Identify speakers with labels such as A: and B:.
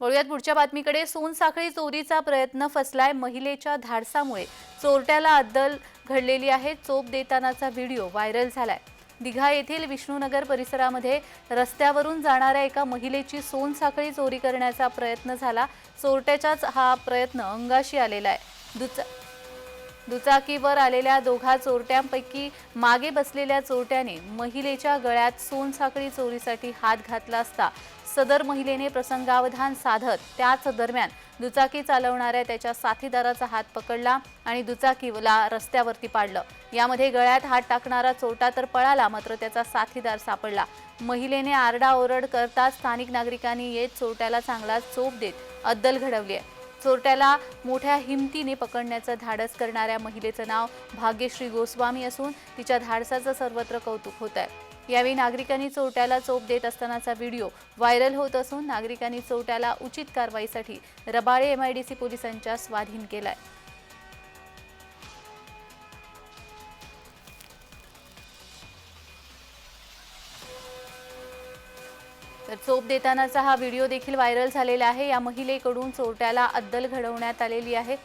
A: वळूयात पुढच्या बातमीकडे. सोनसाखळी चोरीचा प्रयत्न फसलाय महिलेच्या धाडसामुळे. चोरट्याला अद्दल घडलेली आहे चोप देतानाचा व्हिडिओ व्हायरल झालाय. दिघा येथील विष्णूनगर परिसरामध्ये रस्त्यावरून जाणाऱ्या एका महिलेची सोनसाखळी चोरी करण्याचा प्रयत्न झाला. चोरट्याचाच हा प्रयत्न अंगाशी आलेला आहे. दुचा दुचाकीवर आलेल्या दोघा चोरट्यांपैकी मागे बसलेल्या चोरट्याने महिलेच्या गळ्यात सोनसाखळी चोरीसाठी हात घातला असता सदर महिलेने प्रसंगावधान साधत त्याच दरम्यान दुचाकी चालवणाऱ्या त्याच्या साथीदाराचा हात पकडला आणि दुचाकीला रस्त्यावरती पाडलं. यामध्ये गळ्यात हात टाकणारा चोरटा तर पळाला मात्र त्याचा साथीदार सापडला. महिलेने आरडाओरड करता स्थानिक नागरिकांनी येत चोरट्याला चांगला चोप देत अद्दल घडवली आहे. चोरट्याला मोठ्या हिमतीने पकडण्याचं धाडस करणाऱ्या महिलेचं नाव भाग्यश्री गोस्वामी असून तिच्या धाडसाचं सर्वत्र कौतुक होत आहे यावेळी नागरिकांनी चोरट्याला चोप देत असतानाचा व्हिडिओ व्हायरल होत असून नागरिकांनी चोरट्याला उचित कारवाईसाठी रबाळे एमआयडीसी पोलिसांच्या स्वाधीन केलाय. तर चोप देतानाचा हा व्हिडिओ देखील व्हायरल झालेला आहे. या महिलेकडून चोरट्याला अद्दल घडवण्यात आलेली आहे.